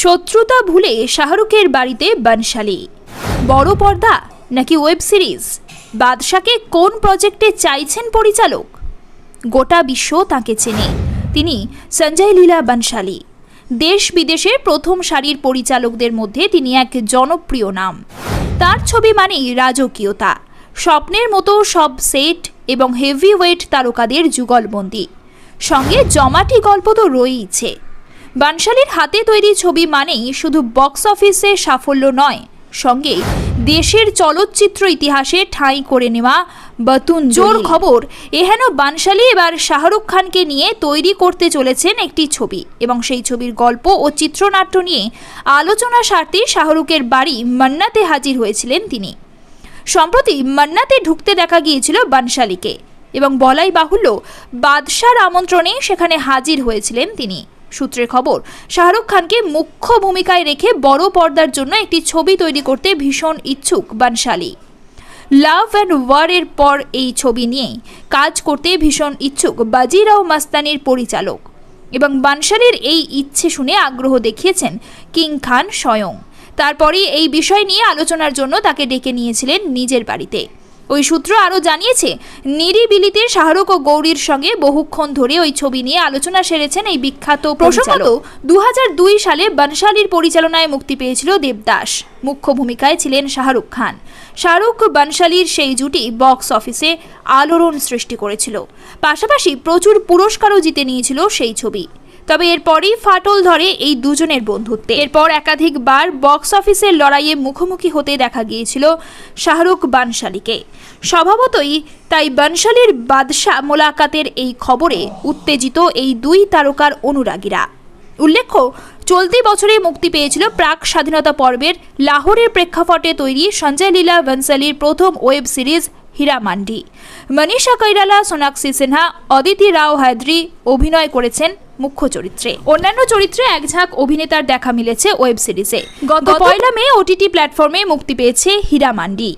শত্রুতা ভুলে শাহরুখের বাড়িতে বনশালী। বড় পর্দা নাকি ওয়েব সিরিজ? বাদশাকে কোন প্রজেক্টে চাইছেন পরিচালক? গোটা বিশ্ব তাকে চেনে। তিনি সঞ্জয় লীলা বনশালী। দেশ বিদেশের প্রথম সারির পরিচালকদের মধ্যে তিনি এক জনপ্রিয় নাম। তার ছবি মানেই রাজকীয়তা। স্বপ্নের মতো সব সেট এবং হেভি ওয়েট তারকাদের যুগলবন্দি। সঙ্গে জমাটি গল্প তো রয়েইছে। বানশালীর হাতে তৈরি ছবি মানেই শুধু বক্স অফিসে সাফল্য নয় সঙ্গে দেশের চলচ্চিত্র ইতিহাসে ঠাঁই করে নেওয়া বতুন জোর খবর। এহেন বানশালী এবার শাহরুখ খানকে নিয়ে তৈরি করতে চলেছেন একটি ছবি এবং সেই ছবির গল্প ও চিত্রনাট্য নিয়ে আলোচনা স্বার্থে শাহরুখের বাড়ি মান্নাতে হাজির হয়েছিলেন তিনি। সম্প্রতি মান্নাতে ঢুকতে দেখা গিয়েছিল বানশালীকে এবং বলাই বাহুল্য বাদশার আমন্ত্রণে সেখানে হাজির হয়েছিলেন তিনি। সূত্রের খবর, শাহরুখ খানকে মুখ্য ভূমিকায় রেখে বড় পর্দার জন্য একটি ছবি তৈরি করতে ভীষণ ইচ্ছুক বানশালী। লাভ অ্যান্ড ওয়ারের পর এই ছবি নিয়ে কাজ করতে ভীষণ ইচ্ছুক বাজিরাও মাস্তানির পরিচালক এবং বানশালীর এই ইচ্ছে শুনে আগ্রহ দেখিয়েছেন কিং খান স্বয়ং। তারপরেই এই বিষয় নিয়ে আলোচনার জন্য তাকে ডেকে নিয়েছিলেন নিজের বাড়িতে। ওই সূত্র আরও জানিয়েছে নিরিবিলিতে শাহরুখ ও গৌরীর সঙ্গে বহুক্ষণ ধরে ওই ছবি নিয়ে আলোচনা সেরেছেন এই বিখ্যাত প্রসঙ্গত দু সালে বনশালীর পরিচালনায় মুক্তি পেয়েছিল দেবদাস। মুখ্য ভূমিকায় ছিলেন শাহরুখ খান। শাহরুখ বনশালীর সেই জুটি বক্স অফিসে আলোড়ন সৃষ্টি করেছিল। পাশাপাশি প্রচুর পুরস্কারও জিতে নিয়েছিল সেই ছবি। তবে এরপরই ফাটল ধরে এই দুজনের বন্ধুত্বে। এরপর একাধিকবার বক্স অফিসের লড়াইয়ে মুখোমুখি হতে দেখা গিয়েছিল শাহরুখ বানশালীকে। স্বভাবতই তাই বানশালীর বাদশাহ মোলাকাতের এই খবরে উত্তেজিত এই দুই তারকার অনুরাগীরা। উল্লেখ্য, চলতি বছরে মুক্তি পেয়েছিল প্রাক স্বাধীনতা পর্বের লাহোরের প্রেক্ষাপটে তৈরি সঞ্জয় লীলা বনসালির প্রথম ওয়েব সিরিজ হীরা মান্ডি মনীষা কৈরালা সোনাক্ষী সিনহা অদিতি রাও হায়দ্রি অভিনয় করেছেন মুখ্য চরিত্রে। অন্যান্য চরিত্রে এক ঝাঁক অভিনেতার দেখা মিলেছে ওয়েব সিরিজে। গত পয়লা মে ওটিটি প্ল্যাটফর্মে মুক্তি পেয়েছে হীরা মান্ডি